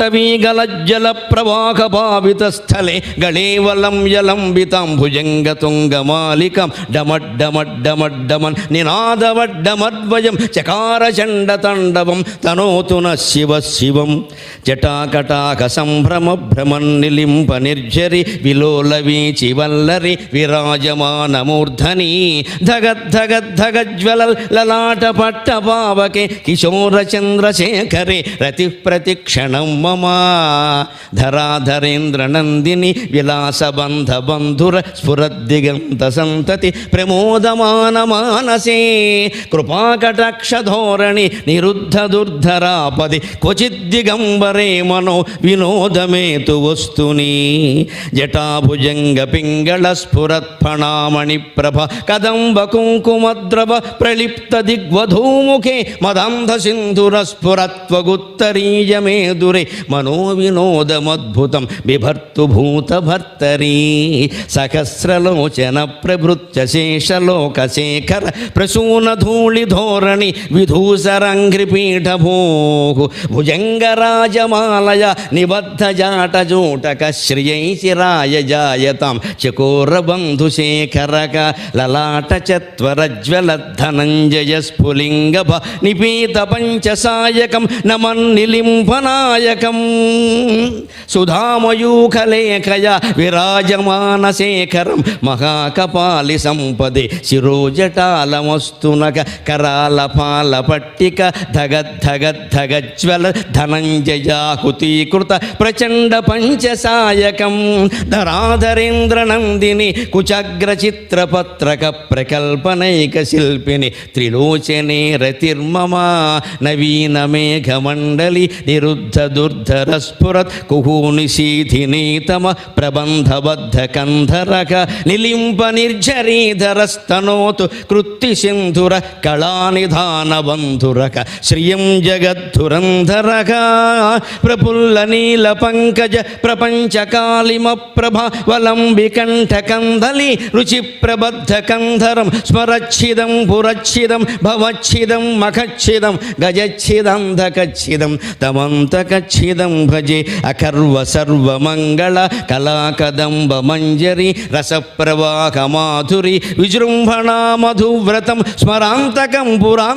टवीगलज्जलप्रवाहभावितस्थले गले वलं यलम्बितां भुजङ्गतुङ्गमालिकां डमड्डमड्डमड्डमन् निनादवड्डमद्वयं चकारचण्डतण्डवं तनोतु न शिव शिवं जटाकटाकसम्भ्रमभ्रमन्निलिम्बनिर्झरि विलोलवीचिवल्लरि विराजमानमूर्धनी धगद्धगद्धगज्वलल् ललाटपट्टपावके किशोरचन्द्रशेखरे रतिः प्रतिक्षणम् విలోల ధరాధరేంద్ర నందిని విలాస బంధ బంధుర స్ఫురద్దిగంత సంతతి ప్రమోదమాన మానసే కృపాకటాక్ష ధోరణి నిరుద్ధ దుర్ధరాపది క్వచిద్దిగంబరే మనో వినోదమేతు వస్తుని. జటాభుజంగ పింగళ స్ఫురత్ఫణామణి ప్రభ కదంబ కుంకుమద్రవ ప్రలిప్త దిగ్వధూముఖే. మదంధ సింధుర స్ఫురత్వగుత్తరీయమే దురే మనోవినోదమద్భుతం బిభర్తు భర్తరీ సహస్రలోచన ప్రభృత్య శేషలోక శేఖర ప్రసూన ధోరణి విధూసరంఘ్రిపీఠ భుజంగరాజమాలయ నిబద్ధజాటజూటక జాట శ్రియై శిరాయ జాయతాం చకోరబంధుశేఖరక లలాట చత్వరజ్వల ధనంజయ స్ఫులింగ నిపీత పంచసాయకం నమన్నిలింపనాయకం సుధామయూఖలేఖయ విరాజమాన శేఖరం మహాకపాలి సంపదే శిరోజటాలమస్తునక కరాల పాల పట్టిక ధగద్ధగద్ధగజ్వల ధనంజయాహుతీకృత ప్రచండ పంచసాయకం. ధరాధరేంద్ర నందిని కుచగ్ర చిత్రపత్రక ప్రకల్పనైక శిల్పిని త్రిలోచనే రతిర్మమా నవీన మేఘమండలి నిరుద్ధ దుర్ధర స్ఫురత్ కుహూని శీధినీతమ ప్రబంధబద్ధ కంధరక నిలింప నిర్జరీధర స్తనోతు కృత్తి సింధుర కళానిధాన బంధురక శ్రియం జగద్ధురంధరక ప్రఫుల్ల నీల పంకజ ప్రపంచ కాళిమ ప్రభ వలంబి కంఠ కందలి రుచి ప్రబద్ధ కంధరం స్మరచ్చిదం పురచ్చిదం భవచ్చిదం మఖచ్చిదం గజచ్చిదం ధకచ్చిదం తమంతకచ్చిదం భజే అకర్వ సర్వమంగళ కళాకదంబ మంజరి రసప్రవాహ మాధురి విజృంభణా మధువ్రతం స్మరాంతకం పురా